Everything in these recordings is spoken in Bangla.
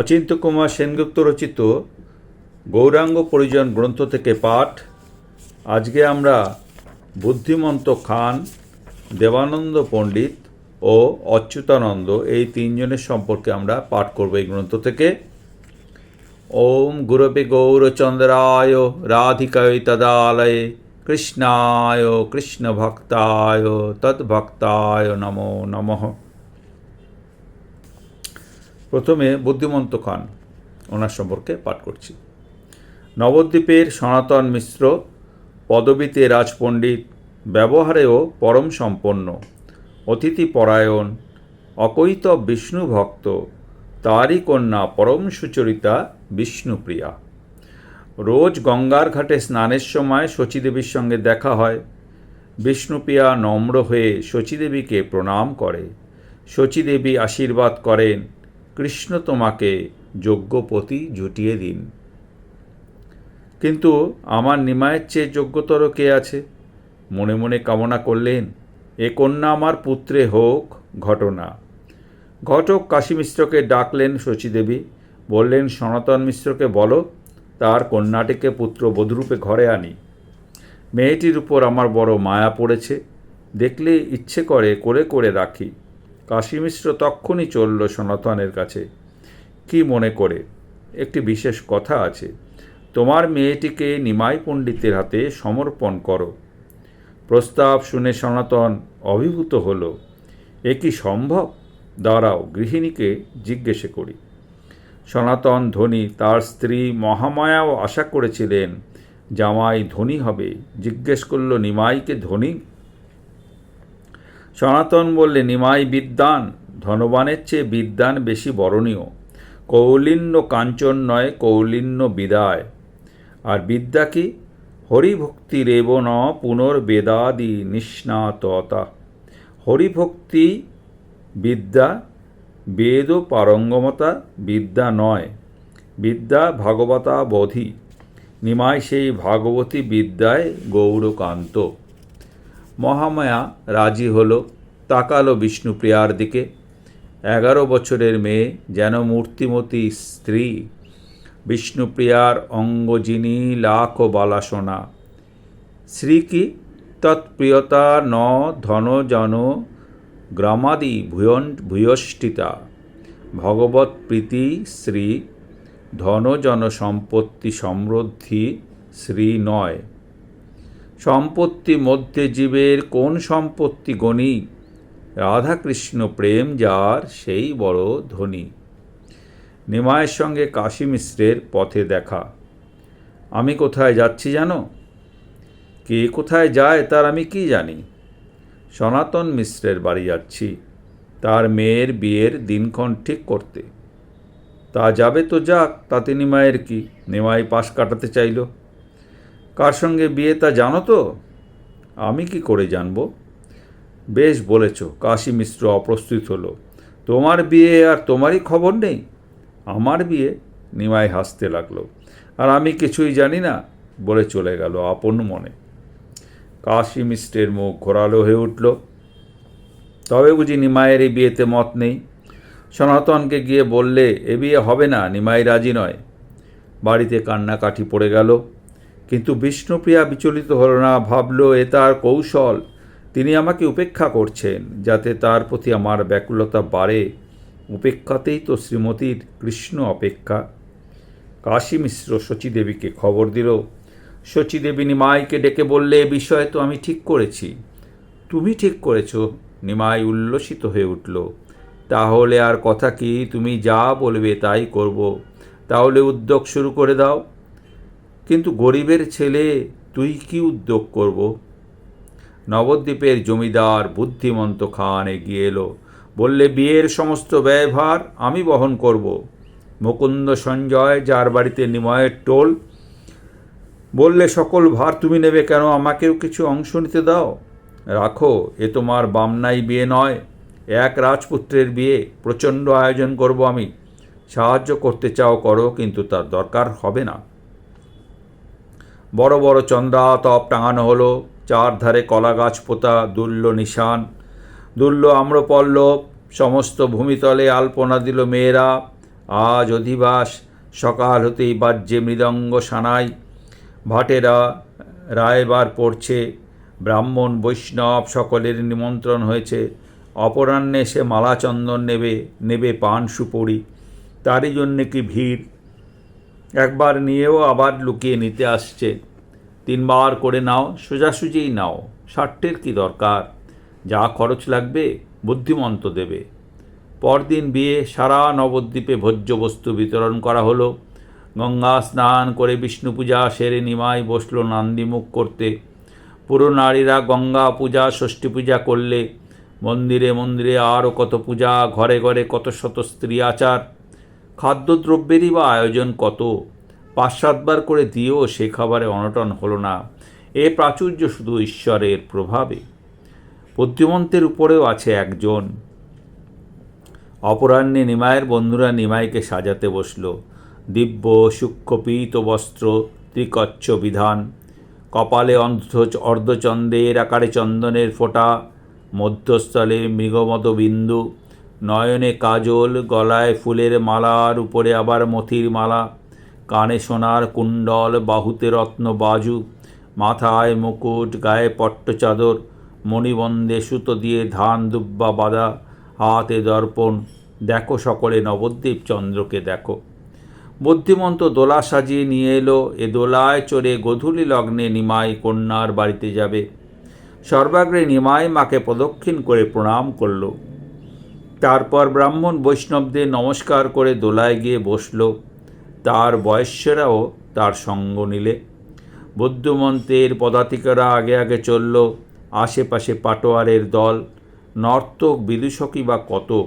অচিন্ত কুমার সেনগুপ্ত রচিত গৌরাঙ্গ পরিজন গ্রন্থ থেকে পাঠ। আজকে আমরা বুদ্ধিমন্ত খান, দেবানন্দ পণ্ডিত ও অচ্যুতানন্দ এই তিনজনের সম্পর্কে আমরা পাঠ করব এই গ্রন্থ থেকে। ওম গুরবে গৌরচন্দ্রায় রাধিকায় তদালয়ে কৃষ্ণায় কৃষ্ণ ভক্তায় তদ্ভক্তায় নমো নমঃ। প্রথমে বুদ্ধিমন্ত খান ওনার সম্পর্কে পাঠ করছি। নবদ্বীপের সনাতন মিশ্র পদবীতে রাজপণ্ডিত, ব্যবহারেও পরম সম্পন্ন, অতিথি পরায়ণ, অকৈত বিষ্ণু ভক্ত, তারই কন্যা পরম সুচরিতা বিষ্ণুপ্রিয়া রোজ গঙ্গার ঘাটে স্নানের সময় শচীদেবীর সঙ্গে দেখা হয়। বিষ্ণুপ্রিয়া নম্র হয়ে শচীদেবীকে প্রণাম করে। শচীদেবী আশীর্বাদ করেন। কৃষ্ণ তোমাকে যোগ্যপতি জুটিয়ে দিন। কিন্তু আমার নিমায়ের চেয়ে যোগ্যতর কে আছে? মনে মনে কামনা করলেন, এ কন্যা আমার পুত্রে হোক ঘটনা। ঘটক কাশী মিশ্রকে ডাকলেন শচীদেবী, বললেন, সনাতন মিশ্রকে বলো, তার কন্যাটিকে পুত্র বধূরূপে ঘরে আনি। মেয়েটির উপর আমার বড় মায়া পড়েছে, দেখলে ইচ্ছে করে করে করে রাখি। কাশী মিশ্র তক্ষুনি চলল সনাতনের কাছে। কি মনে করে? একটি বিশেষ কথা আছে। তোমার মেয়েটিকে নিমাই পণ্ডিতের হাতে সমর্পণ করো। প্রস্তাব শুনে সনাতন অভিভূত হল। এ কি সম্ভব? দাঁড়াও, গৃহিণীকে জিজ্ঞেসে করি। সনাতন ধনী তার স্ত্রী মহামায়াও আশা করেছিলেন, জামাই ধনী হবে। জিজ্ঞেস করল, নিমাইকে ধনী সনাতন বললে, নিমাই বিদ্যান, ধনবানের চেয়ে বিদ্যান বেশি বরণীয়। কৌলিন্য কাঞ্চন নয়, কৌলিন্য বিদায়। আর বিদ্যা কি? হরিভক্তি রেব ন পুনর্বেদাদি নিষ্ণাততা। হরিভক্তি বিদ্যা, বেদ পারঙ্গমতা বিদ্যা নয়, বিদ্যা ভাগবতা বোধি। নিমাই সেই ভাগবতী বিদ্যায় গৌরকান্ত। মহামায়া রাজি হলো, তাকালো বিষ্ণুপ্রিয়ার দিকে। এগারো বছরের মেয়ে, যেন মূর্তিমতী স্ত্রী। বিষ্ণুপ্রিয়ার অঙ্গজিনী লাখ বালাসনা। শ্রী কি তৎপ্রিয়তা ন ধন জন গ্রামাদি ভূয়ন ভূয়ষ্টিতা ভগবত প্রীতি শ্রী ধনজন সম্পত্তি সমৃদ্ধি শ্রী নয়। সম্পত্তি মধ্যে জীবের কোন সম্পত্তি গণি? রাধাকৃষ্ণ প্রেম যার, সেই বড় ধনী। নিমায়ের সঙ্গে কাশী মিশ্রের পথে দেখা। আমি কোথায় যাচ্ছি জানো? কে কোথায় যায় তার আমি কি জানি? সনাতন মিশ্রের বাড়ি যাচ্ছি। তার মেয়ের বিয়ের দিনক্ষণ ঠিক করতে। তা যাবে তো যাক, তাতে নিমায়ের কি? নিমাই পাশ কাটাতে চাইল। কার সঙ্গে বিয়ে তা জানো তো? আমি কি করে জানব? বেশ বলেছ, কাশী মিশ্র অপ্রস্তুত হলো। তোমার বিয়ে আর তোমারই খবর নেই? আমার বিয়ে? নিমাই হাসতে লাগল। আর আমি কিছুই জানি না বলে চলে গেল আপন মনে। কাশী মিশ্রের মুখ ঘোরালো হয়ে উঠল। তবে বুঝি নিমায়ের এই বিয়েতে মত নেই। সনাতনকে গিয়ে বললে, এ বিয়ে হবে না, নিমাই রাজি নয়। বাড়িতে কান্নাকাঠি পড়ে গেল। কিন্তু বিষ্ণুপ্রিয়া বিচলিত হল না, ভাবল, এ তার কৌশল। তিনি আমাকে উপেক্ষা করছেন, যাতে তার প্রতি আমার ব্যাকুলতা বাড়ে। উপেক্ষাতেই তো শ্রীমতীর কৃষ্ণ অপেক্ষা। কাশী মিশ্র শচীদেবীকে খবর দিল, শচীদেবী নিমাইকে ডেকে বললে, এ বিষয়ে তো আমি ঠিক করেছি। তুমি ঠিক করেছ। নিমাই উল্লসিত হয়ে উঠল, তাহলে আর কথা কি? তুমি যা বলবে তাই করব। তাহলে উদ্যোগ শুরু করে দাও। কিন্তু গরিবের ছেলে, তুই কি উদ্যোগ করব? নবদ্বীপের জমিদার বুদ্ধিমন্ত খান এগিয়ে এলো। বললে, বিয়ের সমস্ত ব্যয়ভার আমি বহন করব। মুকুন্দ সঞ্জয়, যার বাড়িতে নিময়ের টোল, বললে, সকল ভার তুমি নেবে কেন? আমাকেও কিছু অংশ নিতে দাও। রাখো, এ তোমার বামনাই বিয়ে নয়, এক রাজপুত্রের বিয়ে। প্রচণ্ড আয়োজন করব আমি। সাহায্য করতে চাও করো, কিন্তু তার দরকার হবে না। বড় বড় চন্দ্রাতপ টাঙানো হলো চারধারে কলা গাছ পোতা দুর্ল নিশান, দুর্ল আম্রপল্লব সমস্ত ভূমিতলে আলপনা দিল মেয়েরা, আজ অধিবাস, সকাল হতেই বাজ্যে মৃদঙ্গ সানাই, ভাটেরা রায়বার পড়ছে, ব্রাহ্মণ, বৈষ্ণব সকলের নিমন্ত্রণ হয়েছে, অপরাহ্নে সে মালা চন্দন নেবে নেবে পান সুপড়ি, তারই জন্যে কি ভিড়? একবার নিয়েও আবার লুকিয়ে নিতে আসছে। তিনবার করে নাও সোজাসুজিই নাও। ষাট্টের কি দরকার? যা খরচ লাগবে, বুদ্ধিমন্ত দেবে। পরদিন বিয়ে সারা নবদ্বীপে ভোজ্য বস্তু বিতরণ করা হলো। গঙ্গা স্নান করে বিষ্ণু পূজা সেরে নিমাই বসল নান্দিমুখ করতে। পুরো নারীরা গঙ্গা পূজা, ষষ্ঠী পূজা করলে। মন্দিরে মন্দিরে আরও কত পূজা, ঘরে ঘরে কত শত স্ত্রী আচার। খাদ্যদ্রব্যেরই বা আয়োজন কত? পাঁচ সাতবার করে দিয়েও সে খাবারে অনটন হলো না। এ প্রাচুর্য শুধু ঈশ্বরের প্রভাবে। বুদ্ধিমন্তের উপরেও আছে একজন। অপরাহ্নে নিমায়ের বন্ধুরা নিমাইকে সাজাতে বসল। দিব্য, সূক্ষ্ম পীত বস্ত্র, ত্রিকচ্ছ বিধান। কপালে অর্ধ অর্ধচন্দ্রের আকারে চন্দনের ফোঁটা। মধ্যস্থলে মৃগমত বিন্দু। নয়নে কাজল, গলায় ফুলের মালার উপরে আবার মথির মালা। কানে সোনার কুণ্ডল, বাহুতে রত্ন বাজু। মাথায় মুকুট, গায়ে পট্ট চাদর। মণিবন্ধে সুতো দিয়ে ধান দুব্বা বাঁধা। হাতে দর্পণ। দেখো সকলে নবদ্বীপ চন্দ্রকে দেখো। বুদ্ধিমন্ত দোলা সাজিয়ে নিয়ে এলো। এ দোলায় চড়ে গধূলি লগ্নে নিমাই কন্যার বাড়িতে যাবে। সর্বাগ্রে নিমাই মাকে প্রদক্ষিণ করে প্রণাম করল। তারপর ব্রাহ্মণ বৈষ্ণবদের নমস্কার করে দোলায় গিয়ে বসল। তার বয়স্যরাও তার সঙ্গ নিলে। বুদ্ধমন্ত্রের পদাতিকারা আগে আগে চলল। আশেপাশে পাটোয়ারের দল, নর্তক বিদূষকই বা কত,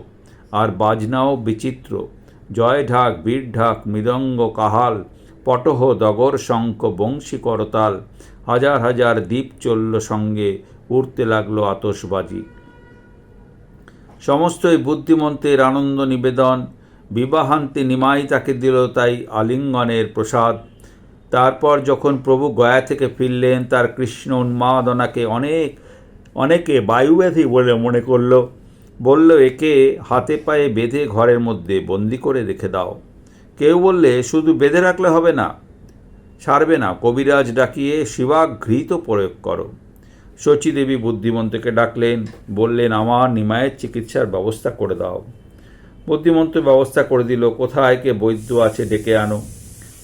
আর বাজনাও বিচিত্র। জয় ঢাক বীর ঢাক মৃদঙ্গ, কাহাল, পটহ, দগর, শঙ্খ, বংশী, করতাল, হাজার হাজার দ্বীপ চলল সঙ্গে, উড়তে লাগল আতসবাজি সমস্তই বুদ্ধিমন্তের আনন্দ নিবেদন, বিবাহান্তে নিমাই তাকে দিল তাই আলিঙ্গনের প্রসাদ। তারপর যখন প্রভু গয়া থেকে ফিরলেন, তার কৃষ্ণ উন্মাদনাকে অনেক, অনেকে বায়ুব্যাধি বলে মনে করল। বলল, একে হাতে পায়ে বেঁধে ঘরের মধ্যে বন্দি করে রেখে দাও। কেউ বললে, শুধু বেঁধে রাখলে হবে না ছাড়বে না। কবিরাজ ডাকিয়ে শিবাঘৃত প্রয়োগ করো। শচীদেবী বুদ্ধিমন্তকে ডাকলেন, বললেন, আমার নিমায়ের চিকিৎসার ব্যবস্থা করে দাও। বুদ্ধিমন্ত ব্যবস্থা করে দিল, কোথায় কে বৈদ্য আছে ডেকে আনো।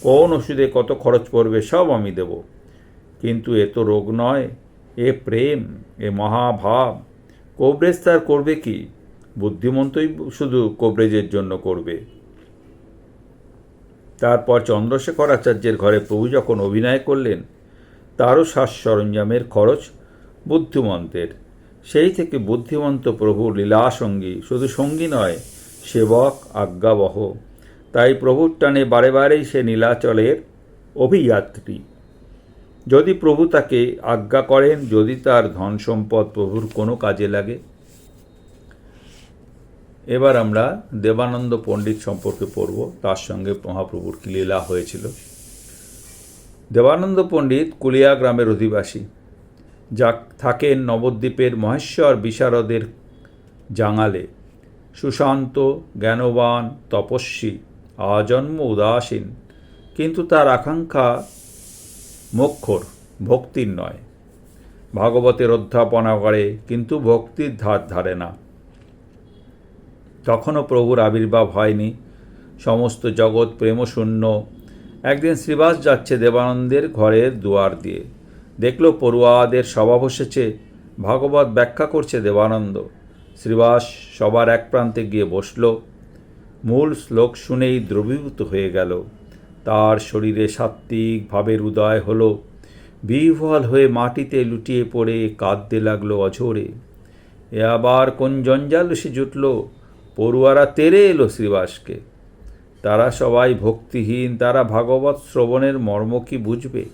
কোন ওষুধে কত খরচ পড়বে সব আমি দেব। কিন্তু এ তো রোগ নয়, এ প্রেম, এ মহাভাব। কোবরেজ তার করবে কি? বুদ্ধিমন্তই শুধু কোবরেজের জন্য করবে। তারপর চন্দ্রশেখর আচার্যের ঘরে প্রভু যখন অভিনয় করলেন, তারও শ্বাস সরঞ্জামের খরচ বুদ্ধিমন্তের। সেই থেকে বুদ্ধিমন্ত প্রভু লীলাসঙ্গী, শুধু সঙ্গী নয়, সেবক, আজ্ঞাবহ। তাই প্রভুর টানে বারে বারেই সে নীলাচলের অভিযাত্রী। যদি প্রভু তাকে আজ্ঞা করেন, যদি তার ধন সম্পদ প্রভুর কোনো কাজে লাগে। এবার আমরা দেবানন্দ পণ্ডিত সম্পর্কে পড়ব, তার সঙ্গে মহাপ্রভুর কি লীলা হয়েছিল। দেবানন্দ পণ্ডিত কুলিয়া গ্রামের অধিবাসী। যা থাকেন নবদ্বীপের মহেশ্বর বিশারদের জাঙালে। সুশান্ত, জ্ঞানবান, তপস্বী, আজন্ম উদাসীন, কিন্তু তার আকাঙ্ক্ষা মোক্ষর, ভক্তির নয়। ভাগবতের অধ্যাপনা করে, কিন্তু ভক্তির ধার ধারে না। তখনও প্রভুর আবির্ভাব হয়নি। সমস্ত জগৎ প্রেমশূন্য। একদিন শ্রীবাস যাচ্ছে দেবানন্দের ঘরের দুয়ার দিয়ে। দেখল পড়ুয়াদের সভা বসেছে, ভাগবত ব্যাখ্যা করছে দেবানন্দ। শ্রীবাস সবার এক প্রান্তে গিয়ে বসল। মূল শ্লোক শুনেই দ্রবীভূত হয়ে গেল। তার শরীরে সাত্ত্বিক ভাবের উদয় হলো। বিহ্বল হয়ে মাটিতে লুটিয়ে পড়ে কাঁদতে লাগল অঝোরে। এ আবার কোন জঞ্জাল এসে জুটল? পড়ুয়ারা তেরে এলো শ্রীবাসকে। তারা সবাই ভক্তিহীন, তারা ভাগবত শ্রবণের মর্ম কি বুঝবে?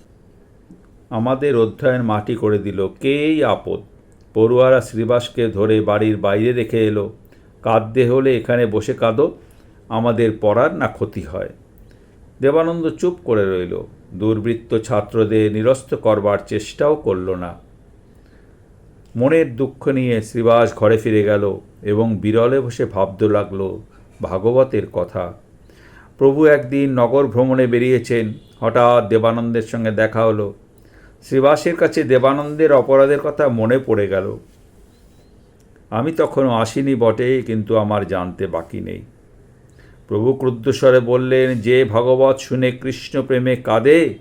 আমাদের অধ্যয়ন মাটি করে দিল। কেই আপদ? পড়ুয়ারা শ্রীবাসকে ধরে বাড়ির বাইরে রেখে এলো। কাঁদতে হলে এখানে বসে কাঁদো, আমাদের পড়ার না ক্ষতি হয়। দেবানন্দ চুপ করে রইল। দুর্বৃত্ত ছাত্রদের নিরস্ত করবার চেষ্টাও করল না। মনের দুঃখ নিয়ে শ্রীবাস ঘরে ফিরে গেল এবং বিরলে বসে ভাবতে লাগল, ভাগবতের কথা। প্রভু একদিন নগর ভ্রমণে বেরিয়েছেন। হঠাৎ দেবানন্দের সঙ্গে দেখা হলো। শ্রীবাসের কাছে দেবানন্দের অপরাধের কথা মনে পড়ে গেল। আমি তখনও আসিনি বটে, কিন্তু আমার জানতে বাকি নেই। প্রভু ক্রুদ্ধস্বরে বললেন, যে ভগবত শুনে কৃষ্ণ প্রেমে কাঁদে,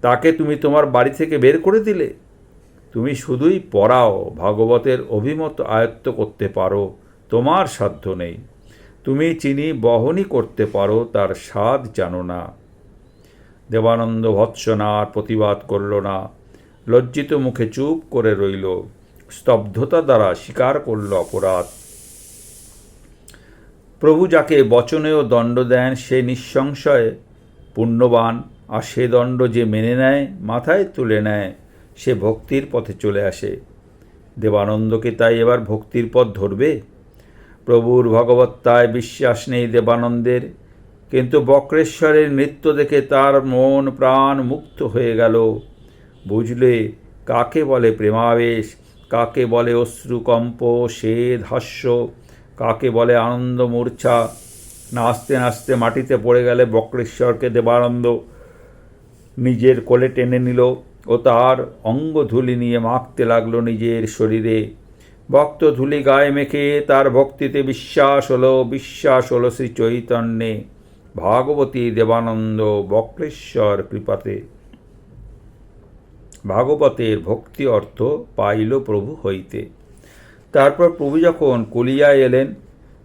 তাকে তুমি তোমার বাড়ি থেকে বের করে দিলে। তুমি শুধুই পড়াও, ভাগবতের অভিমত আয়ত্ত করতে পারো, তোমার সাধ্য নেই। তুমি চিনি বহনই করতে পারো, তার স্বাদ জানো না। দেবানন্দ ভৎসনার প্রতিবাদ করল না। লজ্জিত মুখে চুপ করে রইল। স্তব্ধতা দ্বারা স্বীকার করল অপরাধ। প্রভু যাকে বচনেও দণ্ড দেন, সে নিঃসংশয়ে পুণ্যবান। আর সে দণ্ড যে মেনে নেয়, মাথায় তুলে নেয়, সে ভক্তির পথে চলে আসে। দেবানন্দকে তাই এবার ভক্তির পথ ধরবে? প্রভুর ভগবত্তায় বিশ্বাস নেই দেবানন্দের। কিন্তু বক্রেশ্বরের নৃত্য দেখে তার মন প্রাণ মুক্ত হয়ে গেল। বুঝলে কাকে বলে প্রেমাবেশ, কাকে বলে অশ্রুকম্প সেদ হাস্য, কাকে বলে আনন্দ মূর্ছা? নাচতে নাচতে মাটিতে পড়ে গেলে বক্রেশ্বরকে দেবানন্দ নিজের কোলে টেনে নিল ও তার অঙ্গধূলি নিয়ে মাখতে লাগল নিজের শরীরে। ভক্ত ধুলি গায়ে মেখে তার ভক্তিতে বিশ্বাস হলো বিশ্বাস হলো শ্রী চৈতন্যে। ভাগবতী দেবানন্দ বক্রেশ্বর কৃপাতে। ভাগবতের ভক্তি অর্থ পাইল প্রভু হইতে। তারপর প্রভু যখন কলিয়ায় এলেন,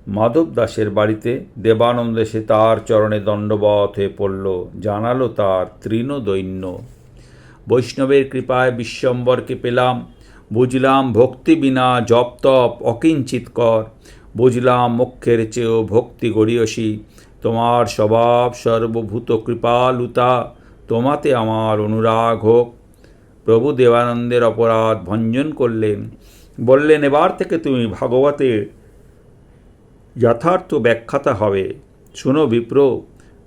মাধব দাসের বাড়িতে দেবানন্দ এসে তার চরণে দণ্ডবত হয়ে পড়ল, জানালো তার তৃণদৈন্য। বৈষ্ণবের কৃপায় বিশ্বম্বরকে পেলাম, বুঝলাম ভক্তি বিনা জপ তপ অকিঞ্চিত কর, বুঝলাম মুখ্যের চেয়েও ভক্তি গড়িয়সী, তোমার স্বভাব সর্বভূত কৃপালুতা, তোমাতে আমার অনুরাগ হোক। প্রভু দেবানন্দের অপরাধ ভঞ্জন করলেন। বললেন, এবার থেকে তুমি ভাগবতের যথার্থ ব্যাখ্যাতা হবে। শুনো বিপ্র,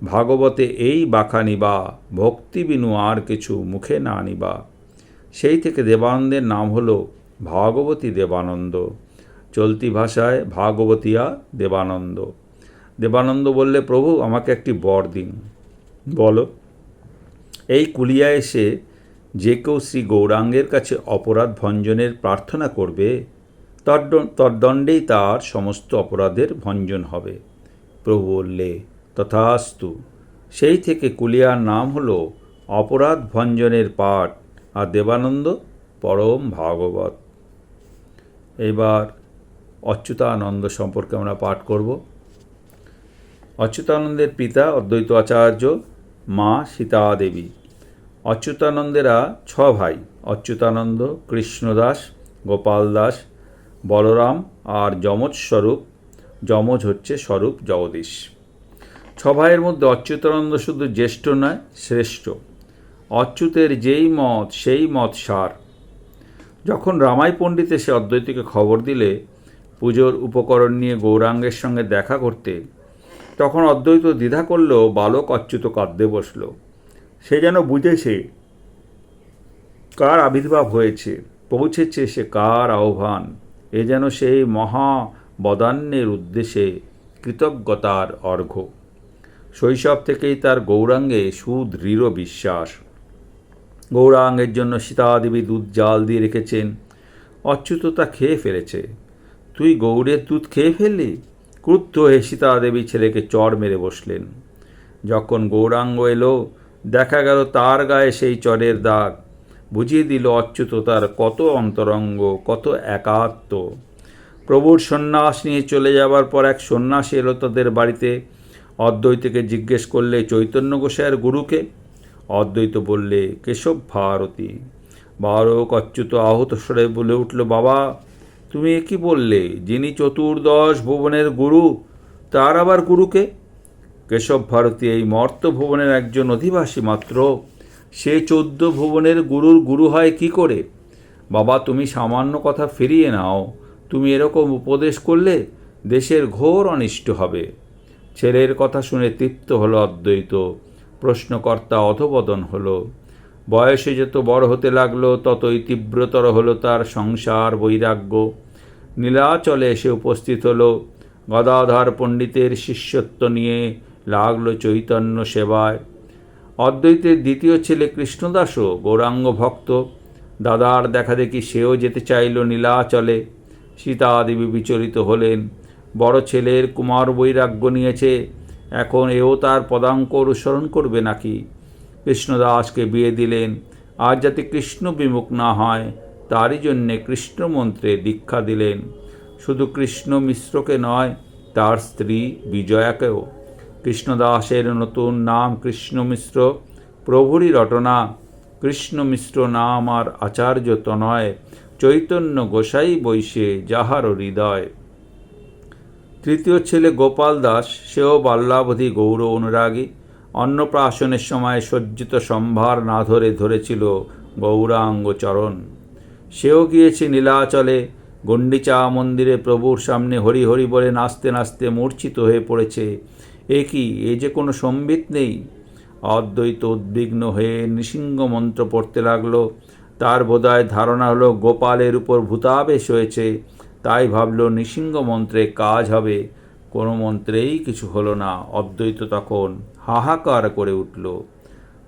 ভাগবতে এই বাখা নিবা, ভক্তি বিনু আর কিছু মুখে না নিবা। সেই থেকে দেবানন্দের নাম হল ভাগবতী দেবানন্দ। চলতি ভাষায় ভাগবতীয়া দেবানন্দ। দেবানন্দ বললে, প্রভু, আমাকে একটি বর দিন। বলো। এই কুলিয়া এসে যে কেউ শ্রী গৌরাঙ্গের কাছে অপরাধ ভঞ্জনের প্রার্থনা করবে তদ্দণ্ডেই তার সমস্ত অপরাধের ভঞ্জন হবে। প্রভু বললে, তথাস্তু। সেই থেকে কুলিয়ার নাম হল অপরাধ ভঞ্জনের পাঠ আর দেবানন্দ পরম ভাগবত। এবার অচ্যুতানন্দ সম্পর্কে আমরা পাঠ করব। অচ্যুতানন্দের পিতা অদ্বৈত আচার্য মা সীতা দেবী অচ্যুতানন্দেরা ছ ভাই, অচ্যুতানন্দ, কৃষ্ণদাস গোপাল দাস বলরাম আর যমজ স্বরূপ। যমজ হচ্ছে স্বরূপ জগদীশ। ছ ভাইয়ের মধ্যে অচ্যুতানন্দ শুধু জ্যেষ্ঠ নয়, শ্রেষ্ঠ। অচ্যুতের যেই মত, সেই মত সার। যখন রামাই পণ্ডিত এসে অদ্বৈতকে খবর দিলে, পুজোর উপকরণ নিয়ে গৌরাঙ্গের সঙ্গে দেখা করতে, তখন অদ্বৈত দ্বিধা করলেও বালক অচ্যুত কাঁদতে বসল। সে যেন বুঝেছে কার আবির্ভাব হয়েছে, পৌঁছেছে সে কার আহ্বান। এ যেন সেই মহা বদান্যের উদ্দেশ্যে কৃতজ্ঞতার অর্ঘ্য শৈশব থেকেই তার গৌরাঙ্গে সুদৃঢ় বিশ্বাস। গৌরাঙ্গের জন্য সীতাদেবী দুধ জাল দিয়ে রেখেছেন। অচ্যুত তা খেয়ে ফেলেছে। তুই গৌড়ের দুধ খেয়ে ফেললি? ক্রুদ্ধ হয়ে সীতাদেবী ছেলেকে চড় মেরে বসলেন। যখন গৌরাঙ্গ এলো দেখা গেল তার গায়ে সেই চরের দাগ। বুঝিয়ে দিল অচ্যুত তার কত অন্তরঙ্গ, কত একাত্ম। প্রভুর সন্ন্যাস নিয়ে চলে যাবার পর এক সন্ন্যাসী এলো তাদের বাড়িতে। অদ্বৈতকে জিজ্ঞেস করলে, চৈতন্য গোসাইয়ের গুরুকে? অদ্বৈত বললে, কেশব ভারতী। বারক অচ্যুত আহত স্বরে বলে উঠল, বাবা, তুমি কি বললে? যিনি চতুর্দশ ভুবনের গুরু, তার আবার গুরুকে? কেশব ভারতী এই মর্ত ভুবনের একজন অধিবাসী মাত্র। সে চোদ্দ ভুবনের গুরুর গুরু হয় কি করে? বাবা, তুমি সামান্য কথা ফিরিয়ে নাও। তুমি এরকম উপদেশ করলে দেশের ঘোর অনিষ্ট হবে। ছেলের কথা শুনে তৃপ্ত হলো অদ্বৈত। প্রশ্নকর্তা অধবদন হলো। বয়সে যত বড় হতে লাগল, ততই তীব্রতর হলো তার সংসার বৈরাগ্য। নীলাচলে এসে উপস্থিত হলো। গদাধর পণ্ডিতের শিষ্যত্ব নিয়ে লাগল চৈতন্য সেবায়। অদ্বৈতের দ্বিতীয় ছেলে কৃষ্ণদাসও গৌরাঙ্গ ভক্ত। দাদার দেখা দেখি সেও যেতে চাইল নীলাচলে। সীতাদেবী বিচলিত হলেন। বড় ছেলের কুমার বৈরাগ্য নিয়েছে। এখন এও তার পদাঙ্ক অনুসরণ করবে নাকি? কৃষ্ণদাসকে বিয়ে দিলেন। আর যাতে কৃষ্ণ বিমুখ না হয়, তারই জন্যে কৃষ্ণ মন্ত্রে দীক্ষা দিলেন। শুধু কৃষ্ণ মিশ্রকে নয়, তার স্ত্রী বিজয়াকেও। কৃষ্ণদাসের নতুন নাম কৃষ্ণ মিশ্র। প্রভুরই রটনা, কৃষ্ণ মিশ্র নাম আর আচার্য তনয়। চৈতন্য গোসাই বৈশে যাহার হৃদয়। তৃতীয় ছেলে গোপাল দাস, সেও বাল্যাবধি গৌর অনুরাগী। অন্নপ্রাশনের সময় সজ্জিত সম্ভার না ধরে ধরেছিল গৌরাঙ্গ চরণ। সেও গিয়েছে নীলাচলে, গণ্ডিচা মন্দিরে প্রভুর সামনে হরি হরি বলে নাচতে নাচতে মূর্ছিত হয়ে পড়েছে। এ কি? এ যে কোনো সম্বিত নেই। অদ্বৈত উদ্বিগ্ন হয়ে নৃসিংহ মন্ত্র পড়তে লাগল। তার বোধহয় ধারণা হলো গোপালের উপর ভূতাবেশ হয়েছে। তাই ভাবল নৃসিংহ মন্ত্রে কাজ হবে। কোনো মন্ত্রেই কিছু হলো না। অদ্বৈত তখন হাহাকার করে উঠল।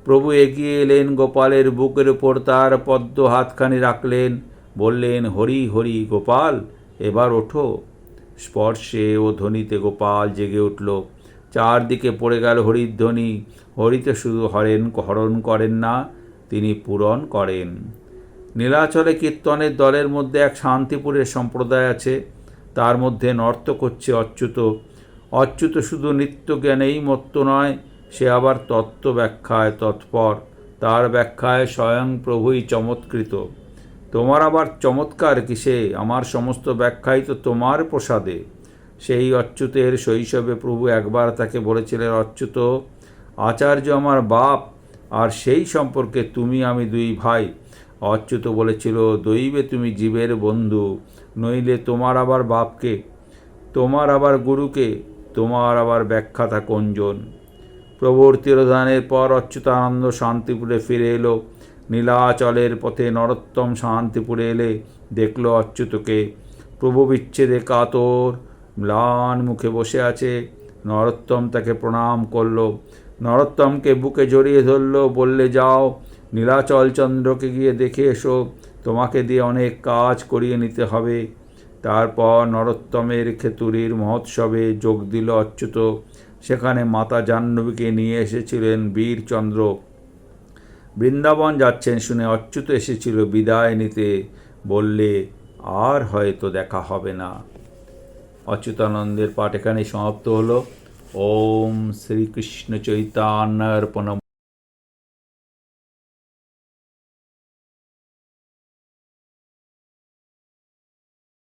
প্রভু এগিয়ে এলেন গোপালের বুকের উপর, তার পদ্ম হাতখানি রাখলেন। বললেন, হরি হরি, গোপাল, এবার ওঠো। স্পর্শে ও ধ্বনিতে গোপাল জেগে উঠল। চারদিকে পড়ে গেল হরির ধ্বনি। হরিতে শুধু হরেন হরণ করেন না, তিনি পূরণ করেন। নীলাচলে কীর্তনের দলের মধ্যে এক শান্তিপুরের সম্প্রদায় আছে। তার মধ্যে নর্তক হচ্ছে অচ্যুত। অচ্যুত শুধু নিত্য জ্ঞানেই মত্ত নয়, সে আবার তত্ত্ব ব্যাখ্যায় তৎপর। তার ব্যাখ্যায় স্বয়ং প্রভুই চমৎকৃত। তোমার আবার চমৎকার কিসে? আমার সমস্ত ব্যাখ্যাই তো তোমার প্রসাদে। সেই অচ্যুতের শৈশবে প্রভু একবার তাকে বলেছিলেন, অচ্যুত আচার্য আমার বাপ, আর সেই সম্পর্কে তুমি আমি দুই ভাই। অচ্যুত বলেছিল, দৈবে তুমি জীবের বন্ধু, নইলে তোমার আবার বাপকে, তোমার আবার গুরুকে, তোমার আবার ব্যাখ্যাতা কোনজন? প্রভুর তিরোধানের পর অচ্যুতানন্দ শান্তিপুরে ফিরে এলো। নীলাচলের পথে নরোত্তম শান্তিপুরে এলে দেখল অচ্যুতকে প্রভু বিচ্ছেদে কাতর ম্লান মুখে বসে আছে। নরোত্তম তাকে প্রণাম করল। নরোত্তমকে বুকে জড়িয়ে ধরল, বললে, যাও, নীলাচল চন্দ্রকে গিয়ে দেখে এসো। তোমাকে দিয়ে অনেক কাজ করিয়ে নিতে হবে। তারপর নরোত্তমের খেতুরির মহোৎসবে যোগ দিল অচ্যুত। সেখানে মাতা জাহ্নবীকে নিয়ে এসেছিলেন বীরচন্দ্র। বৃন্দাবন যাচ্ছেন শুনে অচ্যুত এসেছিল বিদায় নিতে। বললে, আর হয়তো দেখা হবে না। অচ্যুতানন্দের পাঠ এখানে সমাপ্ত হলো। ওম শ্রীকৃষ্ণ চৈতন্যর্পণ